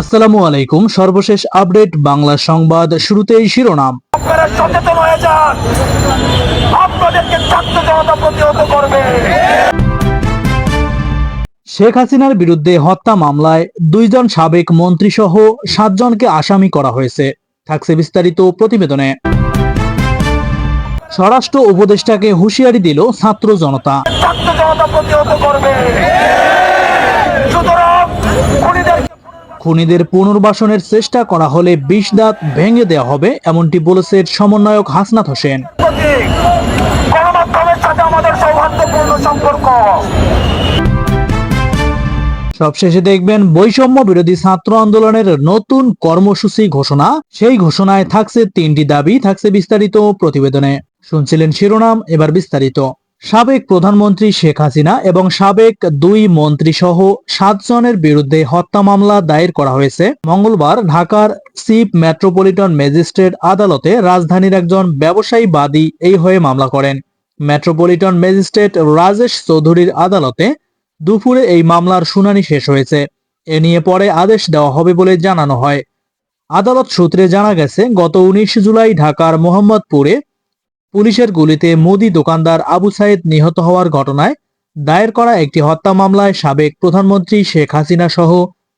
আসসালামু আলাইকুম। সর্বশেষ আপডেট বাংলা সংবাদ শুরুতেই শিরোনাম। আপনারা সচেতন হয়ে যান। আপনাদেরকে ছাত্র জনতা প্রতিহত করবে। শেখ হাসিনার বিরুদ্ধে হত্যা মামলায় দুইজন সাবেক মন্ত্রী সহ সাতজনকে আসামি করা হয়েছে। থাকছে বিস্তারিত প্রতিবেদনে। স্বরাষ্ট্র উপদেষ্টাকে হুঁশিয়ারি দিল ছাত্র জনতা। ছাত্র জনতা প্রতিহত করবে সুতরাং খুনিদের খুনিদের পুনর্বাসনের চেষ্টা করা হলে বিষ দাঁত ভেঙে দেওয়া হবে এমনটি বলেছে সমন্বয়ক হাসনাত হোসেন। সবশেষে দেখবেন বৈষম্য বিরোধী ছাত্র আন্দোলনের নতুন কর্মসূচি ঘোষণা। সেই ঘোষণায় থাকছে তিনটি দাবি থাকছে বিস্তারিত প্রতিবেদনে। শুনছিলেন শিরোনাম এবার বিস্তারিত। সাবেক প্রধানমন্ত্রী শেখ হাসিনা এবং সাবেক দুই মন্ত্রী সহ সাতজনের বিরুদ্ধে হত্যা মামলা দায়ের করা হয়েছে। মঙ্গলবার ঢাকার চিফ মেট্রোপলিটন ম্যাজিস্ট্রেট আদালতে রাজধানীর একজন ব্যবসায়ী বাদী এই হয়ে মামলা করেন। মেট্রোপলিটন ম্যাজিস্ট্রেট রাজেশ চৌধুরীর আদালতে দুপুরে এই মামলার শুনানি শেষ হয়েছে। এ নিয়ে পরে আদেশ দেওয়া হবে বলে জানানো হয়। আদালত সূত্রে জানা গেছে, গত উনিশ জুলাই ঢাকার মোহাম্মদপুরে পুলিশের গুলিতে মুদি দোকানদার আবু সাইদ নিহত হওয়ার ঘটনায় দায়ের করা একটি হত্যা মামলায় সাবেক প্রধানমন্ত্রী শেখ হাসিনা সহ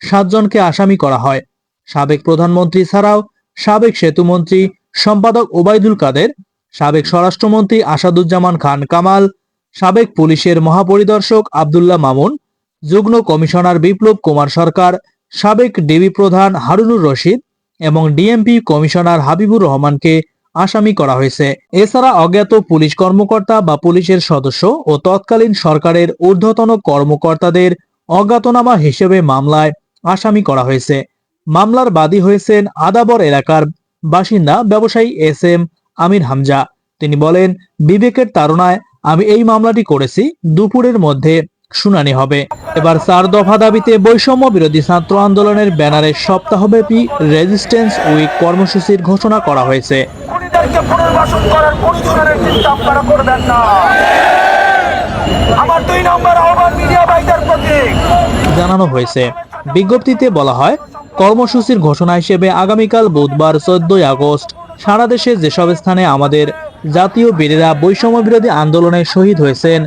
সাতজনকে আসামি করা হয়। সাবেক প্রধানমন্ত্রী ছাড়াও সাবেক সেতুমন্ত্রী সম্পাদক ওবায়দুল কাদের, সাবেক স্বরাষ্ট্রমন্ত্রী আসাদুজ্জামান খান কামাল, সাবেক পুলিশের মহাপরিদর্শক আবদুল্লাহ মামুন, যুগ্ম কমিশনার বিপ্লব কুমার সরকার, সাবেক ডিবি প্রধান হারুনুর রশিদ এবং ডিএমপি কমিশনার হাবিবুর রহমানকে আসামি করা হয়েছে। এছাড়া অজ্ঞাত পুলিশ কর্মকর্তা বা পুলিশের সদস্য ও তৎকালীন সরকারের ঊর্ধ্বতন কর্মকর্তাদের অজ্ঞাতনামা হিসেবে মামলায় আসামি করা হয়েছে। মামলার বাদী হয়েছেন আদাবর এলাকার বাসিন্দা ব্যবসায়ী এস এম আমির হামজা। তিনি বলেন, বিবেকের তারণায় আমি এই মামলাটি করেছি, দুপুরের মধ্যে শুনানি হবে। এবার চার দফা দাবিতে বৈষম্য বিরোধী ছাত্র আন্দোলনের ব্যানারে সপ্তাহব্যাপী রেজিস্ট্যান্স উইক কর্মসূচির ঘোষণা করা হয়েছে। খুনিদেরকে পুনর্বাসন করার পরিচয়ের চিন্তা আপনারা করবেন না। আমার দুই নম্বর আহ্বান মিডিয়া ভাইদের প্রতীক। জানানো হয়েছে। বিজ্ঞপ্তিতে বলা হয়, কর্মসূচির ঘোষণা হিসেবে আগামীকাল বুধবার চোদ্দই আগস্ট সারা দেশে যেসব স্থানে আমাদের জাতীয় বীরেরা বৈষম্য বিরোধী আন্দোলনে শহীদ হয়েছেন,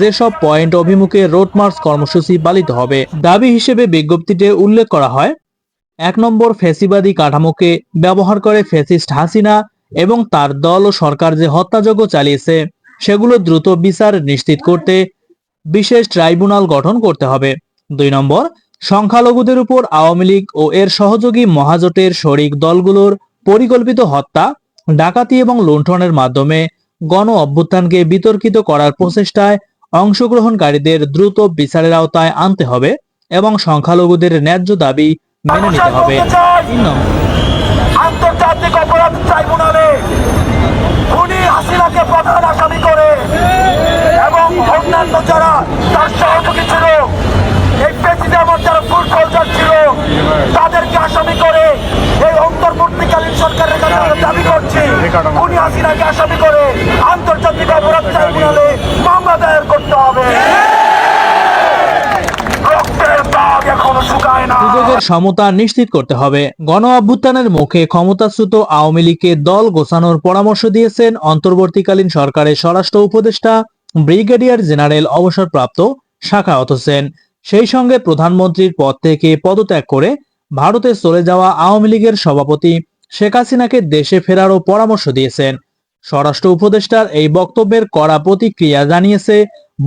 যেসব পয়েন্ট অভিমুখে রোড মার্চ কর্মসূচি পালিত হবে। দাবি হিসেবে বিজ্ঞপ্তিতে উল্লেখ করা হয়, এক নম্বর ফ্যাসিবাদী কাঠামোকে ব্যবহার করে ফ্যাসিস্ট হাসিনা এবং তার দল ও সরকার যে হত্যাযজ্ঞ চালিয়েছে, সেগুলো দ্রুত বিচার নিশ্চিত করতে বিশেষ ট্রাইব্যুনাল গঠন করতে হবে। দুই নম্বর, সংখ্যালঘুদের উপর আওয়ামী লীগ ও এর সহযোগী মহাজোটের শরিক দলগুলোর পরিকল্পিত হত্যা, ডাকাতি এবং লুণ্ঠনের মাধ্যমে গণ অভ্যুত্থানকে বিতর্কিত করার প্রচেষ্টায় অংশগ্রহণকারীদের দ্রুত বিচারের আওতায় আনতে হবে এবং সংখ্যালঘুদের ন্যায্য দাবি মেনে নিতে হবে তিন নম্বর আন্তর্জাতিক অপরাধ ট্রাইব্যুনালে খুনি হাসিনাকে প্রধান আসামি করে এবং অন্যান্য যারা তার সহযোগী ছিল এই প্রেসিডেন্ট যারা ফুল সোলজার ছিল তাদেরকে আসামি করে এই অন্তর্বর্তীকালীন সরকারের কাছে আমরা দাবি করছি খুনি হাসিনাকে আসামি করে আন্তর্জাতিক অপরাধ ট্রাইব্যুনালে মামলা দায়ের করতে হবে রক্তের দাগ এখনও শুকায় না সুযোগের সমতা নিশ্চিত করতে হবে। গণ অভ্যুত্থানের মুখে ক্ষমতাচ্যুত আওয়ামী লীগকে দল গোছানোর পরামর্শ দিয়েছেন অন্তর্বর্তীকালীন সরকারের স্বরাষ্ট্র উপদেষ্টা, ব্রিগেডিয়ার জেনারেল অবসরপ্রাপ্ত শাখাওয়াত হোসেন সেই সঙ্গে প্রধানমন্ত্রীর পদ থেকে পদত্যাগ করে ভারতে চলে যাওয়া আওয়ামী লীগের সভাপতি শেখ হাসিনাকে দেশে ফেরারও পরামর্শ দিয়েছেন। স্বরাষ্ট্র উপদেষ্টার এই বক্তব্যের কড়া প্রতিক্রিয়া জানিয়েছে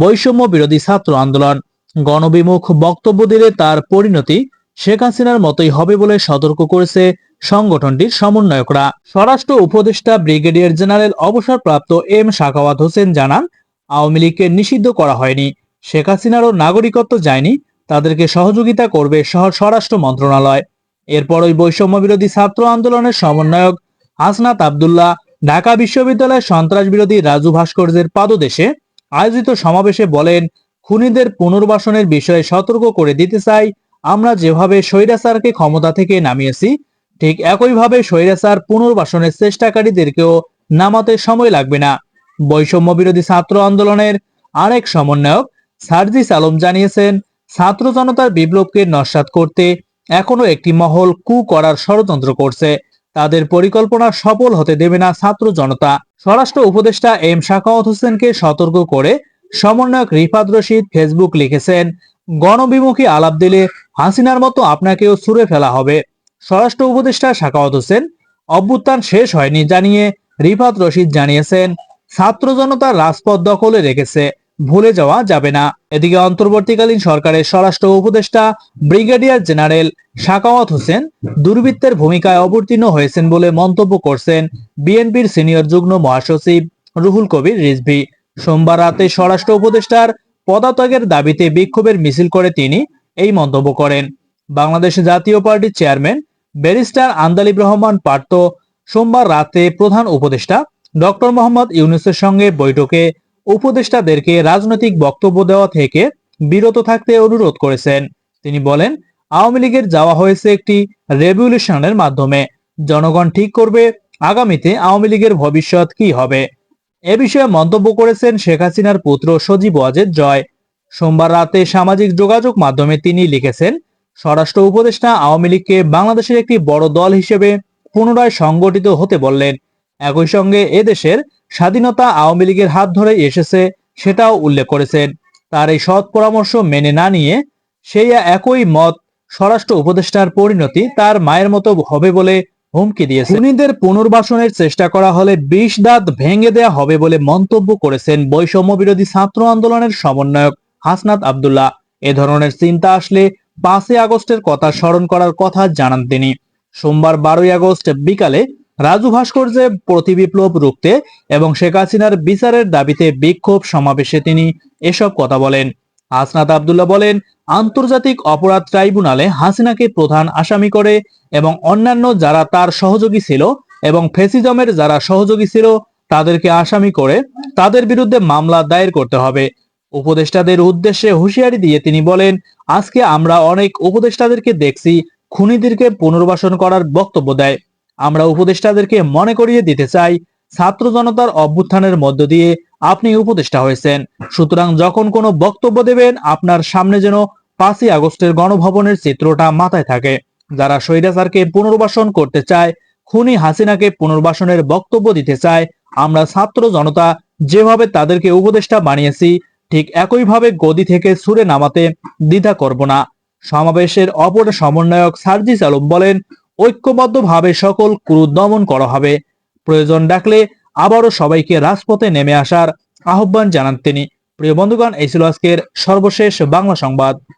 বৈষম্য বিরোধী ছাত্র আন্দোলন। গণবিমুখ বক্তব্য দিলে তার পরিণতি শেখ হাসিনার মতোই হবে বলে সতর্ক করেছে সংগঠনটির সমন্বয়করা। স্বরাষ্ট্র উপদেষ্টা ব্রিগেডিয়ার জেনারেল অবসরপ্রাপ্ত এম শাকাওয়াত হোসেন জানান, আওয়ামী লীগকে নিষিদ্ধ করা হয়নি। শেখ হাসিনারও নাগরিকত্ব যায়নি তাদেরকে সহযোগিতা করবে শহর স্বরাষ্ট্র মন্ত্রণালয়। এরপর ওই বৈষম্য বিরোধী ছাত্র আন্দোলনের সমন্বয়ক হাসনাত আবদুল্লাহ ঢাকা বিশ্ববিদ্যালয়ের সন্ত্রাস বিরোধী রাজু ভাস্কর্যের পাদদেশে আয়োজিত সমাবেশে বলেন, খুনিদের পুনর্বাসনের বিষয়ে সতর্ক করে দিতে চাই আমরা যেভাবে স্বৈরাচারকে ক্ষমতা থেকে নামিয়েছি, ঠিক একইভাবে স্বৈরাচার পুনর্বাসনের চেষ্টাকারীদেরকেও নামাতে সময় লাগবে না। বৈষম্য বিরোধী ছাত্র আন্দোলনের আরেক সমন্বয়ক সার্জিস আলম জানিয়েছেন, ছাত্র জনতার বিপ্লবকে নস্যাৎ করতে এখনও একটি মহল কু করার ষড়যন্ত্র করছে। তাদের পরিকল্পনা সফল হতে দেবে না ছাত্র জনতা। স্বরাষ্ট্র উপদেষ্টা এম শাখাওয়াত হোসেনকে সতর্ক করে সমন্বয়ক রিফাত রশিদ ফেসবুক লিখেছেন গণবিমুখী আলাপ দিলে হাসিনার মতো আপনাকেও ছুড়ে ফেলা হবে। স্বরাষ্ট্র উপদেষ্টা শাখাওয়াত হোসেন, অভ্যুত্থান শেষ হয়নি জানিয়ে রিফাত রশিদ জানিয়েছেন, ছাত্র জনতা রাজপথ দখলে রেখেছে, ভুলে যাওয়া যাবে না। এদিকে অন্তর্বর্তীকালীন সরকারের স্বরাষ্ট্র উপদেষ্টা ব্রিগেডিয়ার জেনারেল শাকাওয়াত হোসেন দুর্বৃত্তের ভূমিকায় অবতীর্ণ হয়েছেন বলে মন্তব্য করছেন বিএনপির সিনিয়র যুগ্ম মহাসচিব রুহুল কবির রিজভি। সোমবার রাতে স্বরাষ্ট্র উপদেষ্টার পদত্যাগের দাবিতে বিক্ষোভের মিছিল করে তিনি এই মন্তব্য করেন। বাংলাদেশ জাতীয় পার্টির চেয়ারম্যান, ব্যারিস্টার আন্দালিব রহমান পার্থ সোমবার রাতে প্রধান উপদেষ্টা ডক্টর মোহাম্মদ ইউনুসের সঙ্গে বৈঠকে উপদেষ্টাদেরকে রাজনৈতিক বক্তব্য দেওয়া থেকে বিরত থাকতে অনুরোধ করেছেন। তিনি বলেন, আওয়ামী লীগের যাওয়া হয়েছে একটি রেভলিউশনের মাধ্যমে। জনগণ ঠিক করবে আগামীতে আওয়ামী লীগের ভবিষ্যৎ কি হবে। এ বিষয়ে মন্তব্য করেছেন শেখ হাসিনার পুত্র সজীব ওয়াজেদ জয়। সোমবার রাতে সামাজিক যোগাযোগ মাধ্যমে তিনি লিখেছেন, স্বরাষ্ট্র উপদেষ্টা আওয়ামী লীগকে বাংলাদেশের একটি বড় দল হিসেবে পুনরায় সংগঠিত হতে বললেন। একই সঙ্গে এদেশের স্বাধীনতা আওয়ামী লীগের হাত ধরে এসেছে সেটাও উল্লেখ করেছেন। তার এই সৎ পরামর্শ মেনে না নিয়ে সেই একই মত স্বরাষ্ট্র উপদেষ্টার পরিণতি তার মায়ের মতো হবে বলে হুমকি দিয়েছে। খুনিদের পুনর্বাসনের চেষ্টা করা হলে বিষ দাঁত ভেঙে দেয়া হবে বলে মন্তব্য করেছেন বৈষম্য বিরোধী ছাত্র আন্দোলনের সমন্বয়ক হাসনাত আব্দুল্লাহ। এ ধরনের চিন্তা আসলে পাঁচই আগস্টের কথা স্মরণ করার কথা জানান তিনি। সোমবার বারোই আগস্ট বিকালে রাজু ভাস্কর্যে প্রতিবিপ্লব রুখতে এবং শেখ হাসিনার বিচারের দাবিতে বিক্ষোভ সমাবেশে তিনি এসব কথা বলেন। হাসনাত আবদুল্লাহ বলেন, আন্তর্জাতিক অপরাধ ট্রাইব্যুনালে হাসিনাকে প্রধান আসামি করে এবং অন্যান্য যারা তার সহযোগী ছিল এবং ফেসিজমের যারা সহযোগী ছিল তাদেরকে আসামি করে তাদের বিরুদ্ধে মামলা দায়ের করতে হবে। উপদেষ্টাদের উদ্দেশ্যে হুঁশিয়ারি দিয়ে তিনি বলেন, আজকে আমরা অনেক উপদেষ্টাদেরকে দেখছি, খুনিদেরকে পুনর্বাসন করার বক্তব্য দেয়। আমরা উপদেষ্টাদেরকে মনে করিয়ে দিতে চাই, ছাত্র জনতার অভ্যুত্থানের মধ্য দিয়ে আপনি উপদেষ্টা হয়েছেন। সুতরাং যখন কোনো বক্তব্য দেবেন, আপনার সামনে যেন পাঁচই আগস্টের গণভবনের চিত্রটা মাথায় থাকে। যারা স্বৈরাচারকে পুনর্বাসন করতে চায়, খুনি হাসিনাকে পুনর্বাসনের বক্তব্য দিতে চায়, আমরা ছাত্র জনতা যেভাবে তাদেরকে উপদেষ্টা বানিয়েছি, ঠিক একইভাবে গদি থেকে সুরে নামাতে দ্বিধা করব না। সমাবেশের অপর সমন্বয়ক সার্জিস আলম বলেন, ঐক্যবদ্ধভাবে সকল ক্রুদ দমন করা হবে। প্রয়োজন ডাকলে আবারও সবাইকে রাজপথে নেমে আসার আহ্বান জানান তিনি। প্রিয় বন্ধুগণ, এই ছিল আজকের সর্বশেষ বাংলা সংবাদ।